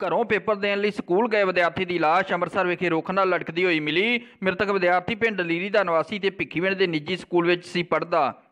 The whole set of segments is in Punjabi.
ਘਰੋਂ ਪੇਪਰ ਦੇਣ ਲਈ ਸਕੂਲ ਗਏ ਵਿਦਿਆਰਥੀ ਦੀ ਲਾਸ਼ ਅੰਮ੍ਰਿਤਸਰ ਵਿਖੇ ਰੁੱਖ ਨਾਲ ਲਟਕਦੀ ਹੋਈ ਮਿਲੀ। ਮ੍ਰਿਤਕ ਵਿਦਿਆਰਥੀ ਪਿੰਡ ਲੀਰੀ ਦਾ ਨਿਵਾਸੀ ਤੇ ਭਿੱਖੀਵਿੰਡ ਦੇ ਨਿੱਜੀ ਸਕੂਲ ਵਿੱਚ ਸੀ ਪੜ੍ਹਦਾ।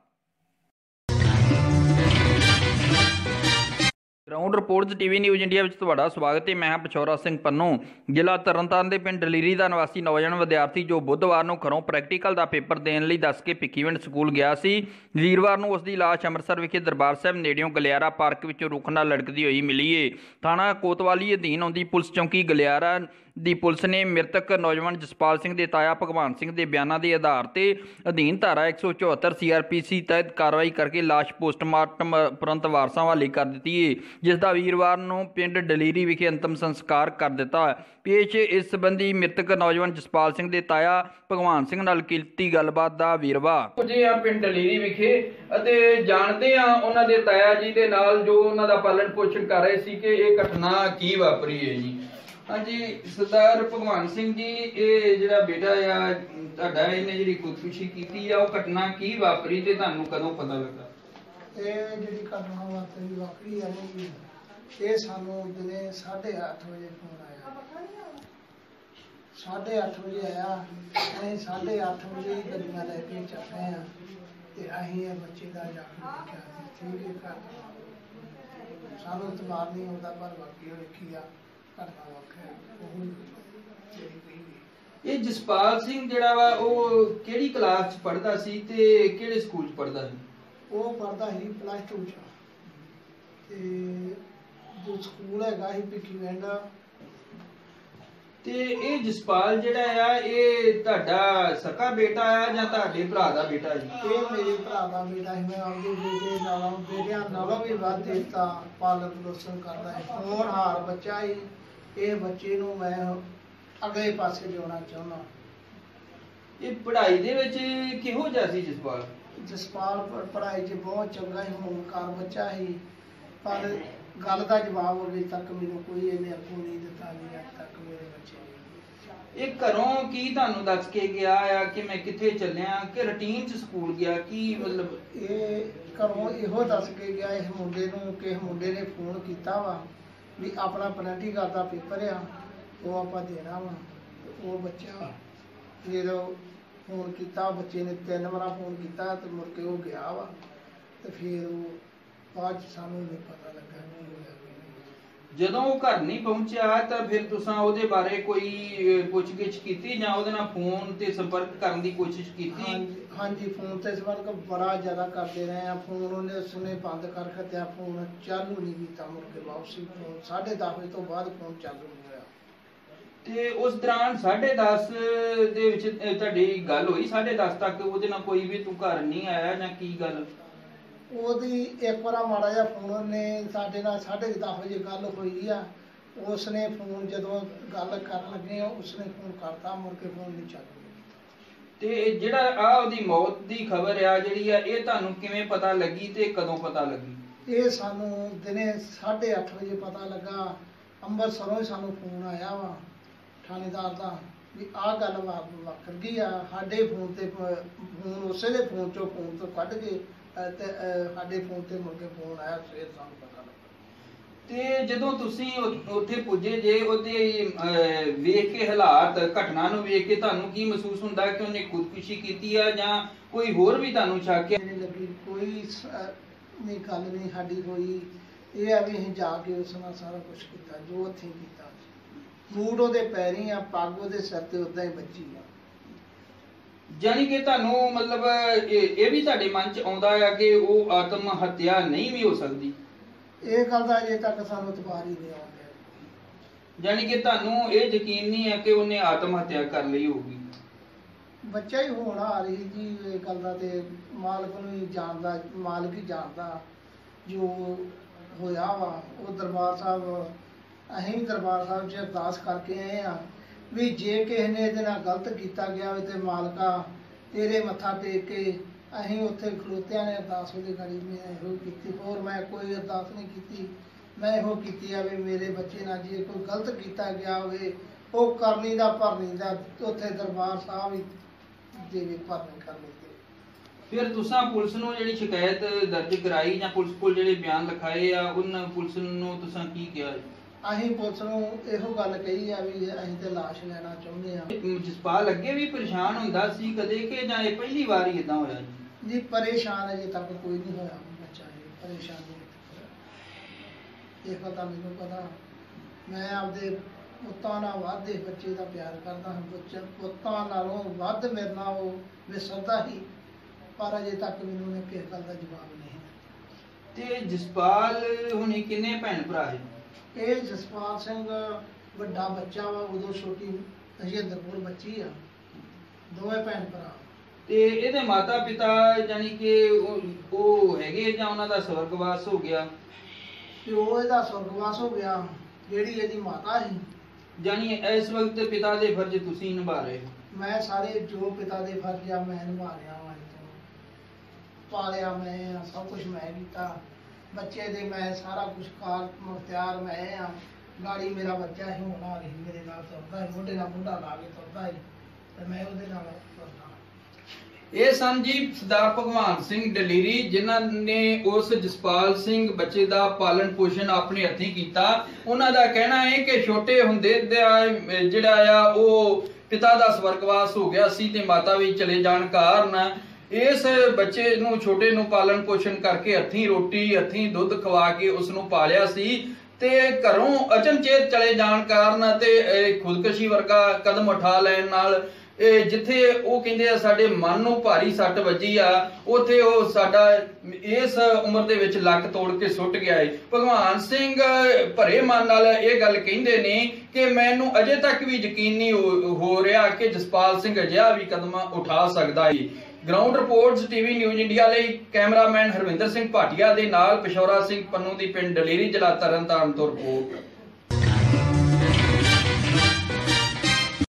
Ground reports TV news India ਵਿੱਚ ਤੁਹਾਡਾ ਸਵਾਗਤ ਹੈ। ਮੈਂ ਹਾਂ ਪਛੋਰਾ ਸਿੰਘ ਪੰਨੂ। ਜ਼ਿਲ੍ਹਾ ਤਰਨਤਾਰਨ ਦੇ ਪਿੰਡ ਡਲੀਰੀ ਦਾ ਨਿਵਾਸੀ ਨੌਜਵਾਨ ਵਿਦਿਆਰਥੀ ਜੋ ਬੁੱਧਵਾਰ ਨੂੰ ਘਰੋਂ ਪ੍ਰੈਕਟੀਕਲ ਦਾ ਪੇਪਰ ਦੇਣ ਲਈ ਦੱਸ ਕੇ ਭਿੱਖੀਵਿੰਡ ਸਕੂਲ ਗਿਆ ਸੀ, ਵੀਰਵਾਰ ਨੂੰ ਉਸ ਦੀ ਲਾਸ਼ ਅੰਮ੍ਰਿਤਸਰ ਵਿਖੇ ਦਰਬਾਰ ਸਾਹਿਬ ਨੇੜਿਓਂ ਗਲਿਆਰਾ ਪਾਰਕ ਵਿੱਚੋਂ ਰੁੱਖ ਨਾਲ ਲਟਕਦੀ ਹੋਈ ਮਿਲੀ ਏ। ਥਾਣਾ ਕੋਤਵਾਲੀ ਅਧੀਨ ਆਉਂਦੀ ਪੁਲਿਸ ਚੌਂਕੀ ਗਲਿਆਰਾ ਦੀ ਪੁਲਿਸ ਨੇ ਮ੍ਰਿਤਕ ਨੌਜਵਾਨ ਜਸਪਾਲ ਸਿੰਘ ਦੇ ਤਾਇਆ ਭਗਵਾਨ ਸਿੰਘ ਦੇ ਬਿਆਨਾਂ ਦੇ ਆਧਾਰ ਤੇ ਅਧੀਨ ਧਾਰਾ 174 ਸੀਆਰਪੀਸੀ ਤਹਿਤ ਕਾਰਵਾਈ ਕਰਕੇ ਲਾਸ਼ ਪੋਸਟਮਾਰਟਮ ਉਪਰੰਤ ਵਾਰਸਾਂ ਵਾਲੀ ਕਰ ਦਿੱਤੀ ਏ ਜਿਸ ਦਾ ਵੀਰਵਾਰ ਨੂੰ ਪਿੰਡ ਡਲੀਰੀ ਵਿਖੇ ਅੰਤਮ ਸੰਸਕਾਰ ਕਰ ਦਿੱਤਾ। ਹੈ ਪੇਸ਼ ਇਸ ਸੰਬੰਧੀ ਮ੍ਰਿਤਕ ਨੌਜਵਾਨ ਜਸਪਾਲ ਸਿੰਘ ਦੇ ਤਾਇਆ ਭਗਵਾਨ ਸਿੰਘ ਨਾਲ ਕੀਤੀ ਗੱਲਬਾਤ ਦਾ ਵੀਰਵਾ। ਪੁੱਜੇ ਆ ਪਿੰਡ ਡਲੀਰੀ ਵਿਖੇ ਅਤੇ ਜਾਣਦੇ ਆ ਉਹਨਾਂ ਦੇ ਤਾਇਆ ਜੀ ਦੇ ਨਾਲ ਜੋ ਉਹਨਾਂ ਦਾ ਪਾਲਣ ਪੋਸ਼ਣ ਕਰ ਰਹੇ ਸੀ ਕਿ ਇਹ ਘਟਨਾ ਕੀ ਵਾਪਰੀ ਹੈ ਜੀ। ਹਾਂਜੀ ਸਰਦਾਰ ਭਗਵਾਨ ਸਿੰਘ ਜੀ ਇਹ ਜਿਹੜਾ ਬੇਟਾ ਆ ਤੁਹਾਡਾ ਇਹਨੇ ਜਿਹੜੀ ਖੁਦਕੁਸ਼ੀ ਕੀਤੀ ਆ ਉਹ ਘਟਨਾ ਕੀ ਵਾਪਰੀ ਤੇ ਤੁਹਾਨੂੰ ਕਦੋਂ ਪਤਾ ਲੱਗਾ? ਇਹ ਜਿਹੜੀ ਘਟਨਾ ਵਾਪਰੀ ਵਾਕਈ ਹੈ ਜੀ ਇਹ ਸਾਨੂੰ ਦਿਨੇ 8:30 ਵਜੇ ਫੋਨ ਆਇਆ। 8:30 ਵਜੇ ਆਇਆ। ਅਸੀਂ 8:30 ਵਜੇ ਗੱਡੀਆਂ ਲੈ ਕੇ ਚੱਲ ਰਹੇ ਆ ਤੇ ਅਸੀਂ ਇਹ ਬੱਚੇ ਦਾ ਜਾ ਕੇ ਦੇਖਿਆ ਠੀਕ ਹੈ ਘਰ। ਸਾਨੂੰ ਇਤਮਾਰ ਨਹੀਂ ਹੁੰਦਾ ਪਰ ਵਾਕਈ ਉਹ ਦੇਖੀ ਆ ਘਟਨਾ ਵਾਕਿਆ ਉਹ ਜਿਹੜੀ ਇਹ ਜਸਪਾਲ ਸਿੰਘ ਜਿਹੜਾ ਵਾ ਉਹ ਕਿਹੜੀ ਕਲਾਸ ਚ ਪੜ੍ਹਦਾ ਸੀ ਤੇ ਕਿਹੜੇ ਸਕੂਲ ਚ ਪੜ੍ਹਦਾ ਸੀ? ਉਹ ਪੜਦਾ ਸੀ ਪਲੱਸ 2 ਚ। ਤੇ ਜੋ ਸਕੂਲ ਹੈਗਾ ਸੀ ਭਿੱਖੀਵਿੰਡ ਤੇ ਇਹ ਜਸਪਾਲ ਜਿਹੜਾ ਆ ਇਹ ਤੁਹਾਡਾ ਸਕਾ ਬੇਟਾ ਆ ਜਾਂ ਤੁਹਾਡੇ ਭਰਾ ਦਾ ਬੇਟਾ ਜੀ? ਇਹ ਮੇਰੇ ਭਰਾ ਦਾ ਬੇਟਾ ਸੀ ਮੈਂ ਆਪਦੇ ਬੇਟੇ ਨਾਲੋਂ ਬੇਟਿਆਂ ਨਾਲੋਂ ਵੀ ਵੱਧ ਦਿੱਤਾ ਪਾਲਣ ਪੋਸ਼ਣ ਕਰਦਾ ਹੈ ਹੋਣਹਾਰ ਬੱਚਾ ਹੀ ਇਹ ਬੱਚੇ ਨੂੰ ਮੈਂ ਅਗਲੇ ਪਾਸੇ ਲਿਆਉਣਾ ਚਾਹੁੰਦਾ। ਇਹ ਪੜ੍ਹਾਈ ਦੇ ਵਿੱਚ ਕਿਹੋ ਜਿਹਾ ਸੀ ਜਸਪਾਲ? ਜਸਪਾਲ ਪੜ੍ਹਾਈ 'ਚ ਬਹੁਤ ਚੰਗਾ ਹੀ ਹੋਣਕਾਰ ਬੱਚਾ ਸੀ ਪਰ ਗੱਲ ਦਾ ਜਵਾਬ ਅਜੇ ਤੱਕ ਮੈਨੂੰ ਕੋਈ ਇਹਨੇ ਅੱਗੋਂ ਨਹੀਂ ਦਿੱਤਾ ਨਹੀਂ ਅੱਜ ਤੱਕ ਮੇਰੇ ਬੱਚੇ ਨੇ। ਇਹ ਘਰੋਂ ਕੀ ਤੁਹਾਨੂੰ ਦੱਸ ਕੇ ਗਿਆ ਆ ਕਿ ਮੈਂ ਕਿੱਥੇ ਚੱਲਿਆ? ਕਿ ਰੁਟੀਨ ਚ ਸਕੂਲ ਗਿਆ? ਕੀ ਮਤਲਬ ਇਹ ਘਰੋਂ ਇਹੋ ਦੱਸ ਕੇ ਗਿਆ ਇਸ ਮੁੰਡੇ ਨੂੰ ਕਿ ਇਸ ਮੁੰਡੇ ਨੇ ਫੋਨ ਕੀਤਾ ਵਾ ਵੀ ਆਪਣਾ ਪਲੈਂਟੀਕਲ ਦਾ ਪੇਪਰ ਆ ਉਹ ਆਪਾਂ ਦੇਣਾ ਵਾ। ਤੇ ਉਹ ਬੱਚਾ ਫਿਰ ਫੋਨ ਕੀਤਾ ਬੱਚੇ ਨੇ ਤਿੰਨ ਵਾਰ ਫੋਨ ਕੀਤਾ ਤੇ ਮੁੜ ਕੇ ਉਹ ਗਿਆ ਵਾ ਤੇ ਫਿਰ ਉਹ 'ਚ ਸਾਨੂੰ ਨਹੀਂ ਪਤਾ ਲੱਗਾ ਜਦੋਂ ਉਹ ਘਰ ਨਹੀਂ ਪਹੁੰਚਿਆ ਤਾਂ ਫਿਰ ਤੁਸੀਂ ਉਹਦੇ ਬਾਰੇ ਕੋਈ ਪੁੱਛਗਿੱਛ ਕੀਤੀ ਜਾਂ ਉਹਦੇ ਨਾਲ ਫੋਨ ਤੇ ਸੰਪਰਕ ਕਰਨ ਦੀ ਕੋਸ਼ਿਸ਼ ਕੀਤੀ? ਹਾਂਜੀ ਫੋਨ ਤੇ ਸੰਪਰਕ ਬੜਾ ਜ਼ਿਆਦਾ ਕਰਦੇ ਰਹੇ ਆ ਫੋਨ ਉਹਨੇ ਉਸਨੇ ਬੰਦ ਕਰ ਖਤਿਆ ਫੋਨ ਚਾਲੂ ਨਹੀਂ ਕੀਤਾ ਮੁੜ ਕੇ ਵਾਪਸੀ। ਫੋਨ 10:30 ਵਜੇ ਤੋਂ ਬਾਅਦ ਫੋਨ ਚਾਲੂ ਨਹੀਂ ਹੋਇਆ। ਤੇ ਉਸ ਦੌਰਾਨ 10:30 ਦੇ ਵਿੱਚ ਤੁਹਾਡੀ ਗੱਲ ਹੋਈ? 10:30 ਤੱਕ ਉਹਦੇ ਨਾਲ ਕੋਈ ਵੀ ਤੂੰ ਘਰ ਨਹੀਂ ਆਇਆ ਜਾਂ ਕੀ ਗੱਲ? ਉਹਦੀ ਇੱਕ ਵਾਰ ਮਾੜਾ ਜਿਹਾ ਫੋਨ ਨੇ ਸਾਡੇ ਨਾਲ 10:30 ਵਜੇ ਗੱਲ ਹੋਈ ਆ ਉਸਨੇ ਫੋਨ ਜਦੋਂ ਗੱਲ ਕਰਨ ਲੱਗੇ ਆ ਉਸਨੇ ਫੋਨ ਕਰਤਾ ਮੁੜ ਕੇ ਫੋਨ ਨਹੀਂ ਚੱਲ ਤੇ ਜਿਹੜਾ ਆ ਉਹਦੀ ਮੌਤ ਦੀ ਖਬਰ ਆ ਜਿਹੜੀ ਆ ਇਹ ਤੁਹਾਨੂੰ ਕਿਵੇਂ ਪਤਾ ਲੱਗੀ ਤੇ ਕਦੋਂ ਪਤਾ ਲੱਗੀ? ਇਹ ਸਾਨੂੰ ਦਿਨੇ 8:30 ਵਜੇ ਪਤਾ ਲੱਗਾ ਅੰਮ੍ਰਿਤਸਰੋਂ ਹੀ ਸਾਨੂੰ ਫੋਨ ਆਇਆ ਵਾ ਥਾਣੇਦਾਰ ਦਾ ਵੀ ਆਹ ਗੱਲ ਵਾਪਰ ਗਈ ਆ ਸਾਡੇ ਫੋਨ ਤੇ ਫੋਨ ਉਸੇ ਦੇ ਫੋਨ ਚੋਂ ਫੋਨ ਤੋਂ ਕੱਢ ਕੇ ਤੇ ਸਾਡੇ ਫੋਨ ਤੇ ਮੁੜ ਕੇ ਫੋਨ ਆਇਆ, ਫਿਰ ਸਾਨੂੰ ਪਤਾ ਲੱਗਾ। ਤੇ ਜਦੋਂ ਤੁਸੀਂ ਉੱਥੇ ਪੁੱਜੇ, ਜੇ ਉਹਦੇ ਵੇਖ ਕੇ ਹਾਲਾਤ, ਘਟਨਾ ਨੂੰ ਵੇਖ ਕੇ ਤੁਹਾਨੂੰ ਕੀ ਮਹਿਸੂਸ ਹੁੰਦਾ ਕਿ ਉਹਨੇ ਖੁਦਕੁਸ਼ੀ ਕੀਤੀ ਆ ਜਾਂ ਕੋਈ ਹੋਰ ਵੀ ਤੁਹਾਨੂੰ ਸ਼ੱਕ ਹੈ ਲੱਗੀ ਕੋਈ ਨਹੀਂ, ਗੱਲ ਨਹੀਂ ਸਾਡੀ ਹੋਈ। ਇਹ ਆ ਵੀ ਅਸੀਂ ਜਾ ਕੇ ਉਸ ਨਾਲ ਸਾਰਾ ਕੁਝ ਕੀਤਾ, ਜੋ ਉੱਥੇ ਕੀਤਾ। ਫੂਟ ਉਹਦੇ ਪੈਰੀ ਆ, ਪੱਗ ਉਹਦੇ ਸਿਰ ਤੇ ਉਦਾਂ ਹੀ ਬੱਜੀ ਆ। ਜਾਨੀ ਕਿ ਤੁਹਾਨੂੰ ਮਤਲਬ ਇਹ ਵੀ ਤੁਹਾਡੇ ਮਨ 'ਚ ਆਉਂਦਾ ਆ ਕਿ ਉਹ ਆਤਮ ਹੱਤਿਆ ਨਹੀਂ ਵੀ ਹੋ ਸਕਦੀ। ਇਹ ਗੱਲ ਦਾ ਅਜੇ ਤੱਕ ਸਾਨੂੰ ਇਤਬਾਰ ਹੀ ਨਹੀਂ ਆਉਂਦਾ। ਜਾਨੀ ਕਿ ਤੁਹਾਨੂੰ ਇਹ ਯਕੀਨ ਨਹੀਂ ਹੈ ਕਿ ਉਹਨੇ ਆਤਮ ਹੱਤਿਆ ਕਰ ਲਈ ਹੋਊਗੀ। ਬੱਚਾ ਹੀ ਹੋਣ ਆ ਰਹੀ ਜੀ ਇਹ ਗੱਲ ਦਾ ਤੇ ਮਾਲਕ ਨੂੰ ਹੀ ਜਾਣਦਾ ਮਾਲਕ ਹੀ ਜਾਣਦਾ ਜੋ ਹੋਇਆ ਵਾ। ਉਹ ਦਰਬਾਰ ਸਾਹਿਬ ਅਸੀਂ ਦਰਬਾਰ ਸਾਹਿਬ 'ਚ ਅਰਦਾਸ ਕਰਕੇ ਆਏ ਆ। ਵੀ ਜੇ ਕਿਸੇ ਨੇ ਇਹਦੇ ਨਾਲ ਗਲਤ ਕੀਤਾ ਗਿਆ ਹੋਵੇ ਤੇ ਮਾਲਕਾ ਤੇਰੇ ਮੱਥਾ ਟੇਕ ਕੇ ਅਸੀਂ ਉੱਥੇ ਖਲੋਤਿਆਂ ਨੇ ਅਰਦਾਸ ਉਹਦੇ ਗਾੜੀ ਮੈਂ ਇਹੋ ਕੀਤੀ, ਹੋਰ ਮੈਂ ਕੋਈ ਅਰਦਾਸ ਨਹੀਂ ਕੀਤੀ। ਮੈਂ ਇਹੋ ਕੀਤੀ ਆ ਵੀ ਮੇਰੇ ਬੱਚੇ ਨਾਲ ਜੇ ਕੋਈ ਗਲਤ ਕੀਤਾ ਗਿਆ ਹੋਵੇ, ਉਹ ਕਰਨੀ ਦਾ ਭਰਨੀ ਦਾ ਉੱਥੇ ਦਰਬਾਰ ਸਾਹਿਬ ਹੀ ਦੇਵੇ, ਭਰਨੀ ਕਰਨੀ ਦੇ ਫਿਰ ਤੁਸੀਂ ਪੁਲਿਸ ਨੂੰ ਜਿਹੜੀ ਸ਼ਿਕਾਇਤ ਦਰਜ ਕਰਾਈ ਜਾਂ ਪੁਲਿਸ ਕੋਲ ਜਿਹੜੇ ਬਿਆਨ ਲਿਖਾਏ ਆ, ਉਹਨਾਂ ਪੁਲਿਸ ਨੂੰ ਤੁਸੀਂ ਕੀ ਕਿਹਾ? ਅਸੀਂ ਪੁਲਿਸ ਨੂੰ ਇਹੋ ਗੱਲ ਕਹੀ ਆ ਵੀ ਅਸੀਂ ਤੇ ਲਾਸ਼ ਲੈਣਾ ਚਾਹੁੰਦੇ ਆ। ਜਸਪਾਲ ਅੱਗੇ ਵੀ ਪਰੇਸ਼ਾਨ ਹੁੰਦਾ ਸੀ ਕਦੇ ਕਿ ਜਾਂ ਇਹ ਪਹਿਲੀ ਵਾਰ ਹੀ ਇਦਾਂ ਹੋਇਆ ਜੀ? ਜੀ ਪਰੇਸ਼ਾਨ ਅਜੇ ਤੱਕ ਕੋਈ ਨਹੀਂ ਹੋਇਆ ਬੱਚਾ ਇਹ ਪਰੇਸ਼ਾਨ ਨਹੀਂ ਇਹ ਪਤਾ ਮੈਨੂੰ ਪਤਾ। ਮੈਂ ਆਪਦੇ ਪੁੱਤਾਂ ਨਾਲ ਵੱਧ ਇਸ ਬੱਚੇ ਦਾ ਪਿਆਰ ਕਰਦਾ ਹਾਂ। ਬੱਚਾ ਪੁੱਤਾਂ ਨਾਲੋਂ ਵੱਧ ਮੇਰੇ ਨਾਲ ਉਹ ਵਿਸਰਦਾ ਹੀ ਪਰ ਅਜੇ ਤੱਕ ਮੈਨੂੰ ਉਹਨੇ ਕਿਸੇ ਗੱਲ ਦਾ ਜਵਾਬ ਨਹੀਂ ਤੇ ਜਸਪਾਲ ਹੁਣੀ ਕਿੰਨੇ ਭੈਣ ਭਰਾ ਹੈ? ਇਹ ਜਸਪਾਲ ਸਿੰਘ ਵੱਡਾ ਬੱਚਾ ਵਾ ਉਦੋਂ ਛੋਟੀ ਹਜਿੰਦਰਪੁਰ ਬੱਚੀ ਆ ਦੋਵੇਂ ਭੈਣ ਭਰਾ। ਤੇ ਇਹਦੇ ਮਾਤਾ ਪਿਤਾ ਜਾਨੀ ਕਿ ਉਹ ਉਹ ਹੈਗੇ ਜਾਂ ਉਹਨਾਂ ਦਾ ਸਵਰਗਵਾਸ ਹੋ ਗਿਆ? ਤੇ ਉਹ ਇਹਦਾ ਸੁਰਗਵਾਸ ਹੋ ਗਿਆ ਜਿਹੜੀ ਇਹਦੀ ਮਾਤਾ ਸੀ। ਜਾਨੀ ਇਸ ਵਕਤ ਪਿਤਾ ਦੇ ਫਰਜ਼ ਤੁਸੀਂ ਨਿਭਾ ਰਹੇ ਹੋ? ਮੈਂ ਸਾਰੇ ਜੋ ਪਿਤਾ ਦੇ ਫਰਜ਼ ਆ ਮੈਂ ਨਿਭਾ ਰਿਹਾ ਵਾਂ ਤੋਂ ਪਾਲਿਆ ਮੈਂ ਆ, ਸਭ ਕੁਝ ਮੈਂ ਕੀਤਾ। ਬੱਚੇ ਦੇ ਮੈਂ ਸਾਰਾ ਕੁਝ ਕਾਰ ਮੁਖਤਿਆਰ ਮੈਂ ਆ ਗਾੜੀ ਮੇਰਾ ਬੱਚਾ ਹੀ ਹੋਣਾ ਰਹੀ ਮੇਰੇ ਨਾਲ ਤੁਰਦਾ ਹੈ ਮੋਢੇ ਨਾਲ ਮੋਢਾ ਲਾ ਕੇ ਤੁਰਦਾ ਹੈ, ਤੇ ਮੈਂ ਉਹਦੇ ਨਾਲ ਤੁਰਦਾ। ਇਹ ਸਨ ਜੀ ਸਰਦਾਰ ਭਗਵਾਨ ਸਿੰਘ ਦਲੇਰੀ ਜਿਨ੍ਹਾਂ ਨੇ ਉਸ ਜਸਪਾਲ ਸਿੰਘ ਬੱਚੇ ਦਾ ਪਾਲਣ ਪੋਸ਼ਣ ਆਪਣੇ ਹੱਥੀਂ ਕੀਤਾ। ਉਹਨਾਂ ਦਾ ਕਹਿਣਾ ਹੈ ਕਿ ਛੋਟੇ ਹੁੰਦੇ ਦਾ ਜਿਹੜਾ ਆ, ਉਹ ਪਿਤਾ ਦਾ ਸਵਰਗਵਾਸ ਹੋ ਗਿਆ ਸੀ ਤੇ ਮਾਤਾ ਵੀ ਚਲੇ ਜਾਣ ਕਾਰਨ ਇਸ ਬੱਚੇ ਨੂੰ, ਛੋਟੇ ਨੂੰ ਪਾਲਣ ਪੋਸ਼ਣ ਕਰਕੇ ਹੱਥੀਂ ਰੋਟੀ, ਹੱਥੀਂ ਦੁੱਧ ਖਵਾ ਕੇ ਉਸ ਨੂੰ ਪਾਲਿਆ ਸੀ ਤੇ ਘਰੋਂ ਅਚਨਚੇਤ ਚਲੇ ਜਾਣ ਕਾਰਨ ਤੇ ਖੁਦਕਸ਼ੀ ਵਰਗਾ ਕਦਮ ਉਠਾ ਲੈਣ ਨਾਲ ਜਿੱਥੇ ਉਹ ਕਹਿੰਦੇ ਆ, ਸਾਡੇ ਮਨ ਨੂੰ ਭਾਰੀ ਸੱਟ ਵੱਜੀ ਆ, ਉਥੇ ਉਹ ਸਾਡਾ ਇਸ ਉਮਰ ਦੇ ਵਿੱਚ ਲੱਕ ਤੋੜ ਕੇ ਸੁੱਟ ਗਿਆ ਏ। ਭਗਵਾਨ ਸਿੰਘ ਭਰੇ ਮਨ ਨਾਲ ਇਹ ਗੱਲ ਕਹਿੰਦੇ ਨੇ ਕਿ ਮੈਨੂੰ ਅਜੇ ਤੱਕ ਵੀ ਯਕੀਨ ਨਹੀਂ ਹੋ ਰਿਹਾ ਕਿ ਜਸਪਾਲ ਸਿੰਘ ਅਜਿਹਾ ਵੀ ਕਦਮ ਉਠਾ ਸਕਦਾ ਏ। Ground reports TV news India ਲਈ ਕੈਮਰਾਮੈਨ ਹਰਵਿੰਦਰ ਸਿੰਘ ਭਾਟੀਆ ਦੇ ਨਾਲ, ਪਿਸ਼ੌਰਾ ਸਿੰਘ ਪੰਨੂ ਦੀ ਪਿੰਡ ਡਲੇਰੀ, ਜ਼ਿਲ੍ਹਾ ਤਰਨਤਾਰਨ ਤੋਂ ਰਿਪੋਰਟ।